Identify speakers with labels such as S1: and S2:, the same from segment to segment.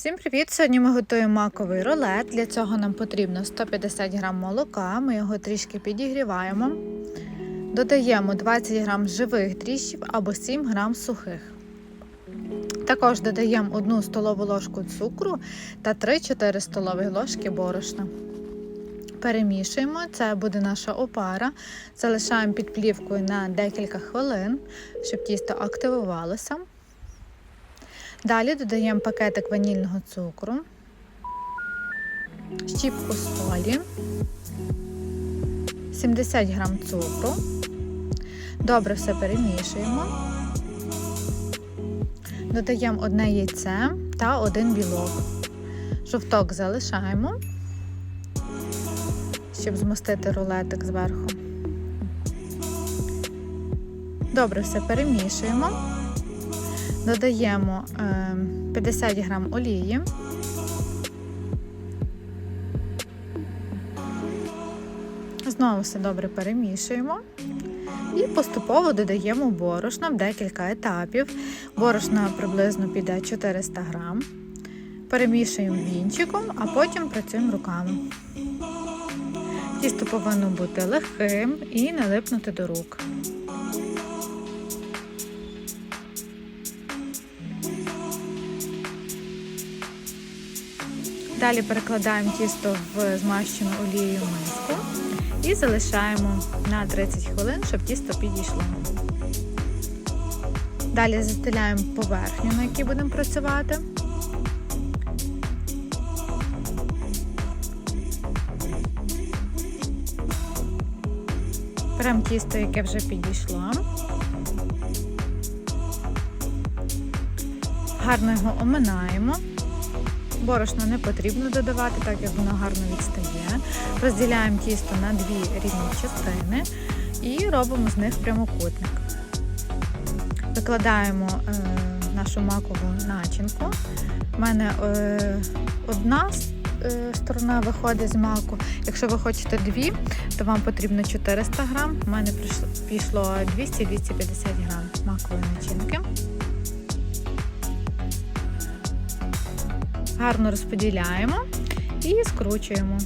S1: Всім привіт! Сьогодні ми готуємо маковий рулет. Для цього нам потрібно 150 г молока. Ми його трішки підігріваємо. Додаємо 20 г живих дріжджів або 7 г сухих. Також додаємо 1 столову ложку цукру та 3-4 столові ложки борошна. Перемішуємо, це буде наша опара. Залишаємо під плівкою на декілька хвилин, щоб тісто активувалося. Далі додаємо пакетик ванільного цукру, щіпку солі, 70 г цукру. Добре все перемішуємо. Додаємо одне яйце та один білок. Жовток залишаємо, щоб змастити рулетик зверху. Добре все перемішуємо. Додаємо 50 г олії. Знову все добре перемішуємо. І поступово додаємо борошна в декілька етапів. Борошна приблизно піде 400 г. Перемішуємо вінчиком, а потім працюємо руками. Тісто повинно бути легким і не липнути до рук. Далі перекладаємо тісто в змащену олією миску і залишаємо на 30 хвилин, щоб тісто підійшло. Далі застеляємо поверхню, на якій будемо працювати. Беремо тісто, яке вже підійшло. Гарно його оминаємо. Борошно не потрібно додавати, так як воно гарно відстає. Розділяємо тісто на дві рівні частини і робимо з них прямокутник. Викладаємо е, нашу макову начинку. У мене е, одна е, сторона виходить з маку. Якщо ви хочете дві, то вам потрібно 400 грам. У мене пішло 200-250 грам макової начинки. Гарно розподіляємо і скручуємо.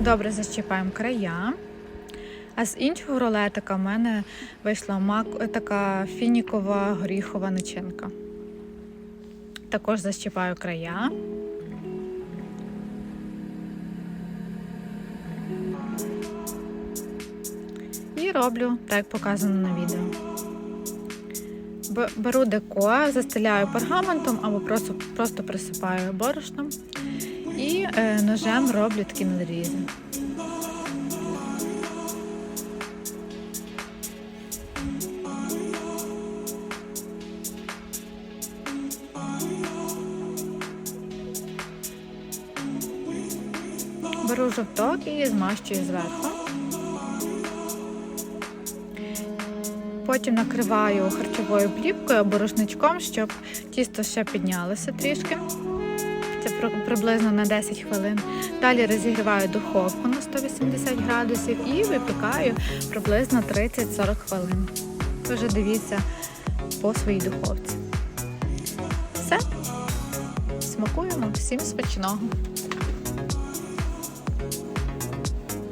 S1: Добре защіпаємо края. А з іншого рулетика в мене вийшла мак... така фінікова горіхова начинка. Також защіпаю края. І роблю так, як показано на відео. Беру деко, застеляю пергаментом або просто просто присипаю борошном і е, ножем роблю такі надрізи. Беру жовток і змащую зверху. Потім накриваю харчовою плівкою або рушничком, щоб тісто ще піднялося трішки. Це приблизно на 10 хвилин. Далі розігріваю духовку на 180 градусів і випікаю приблизно 30-40 хвилин. Ви вже дивіться по своїй духовці. Все, смакуємо, всім смачного!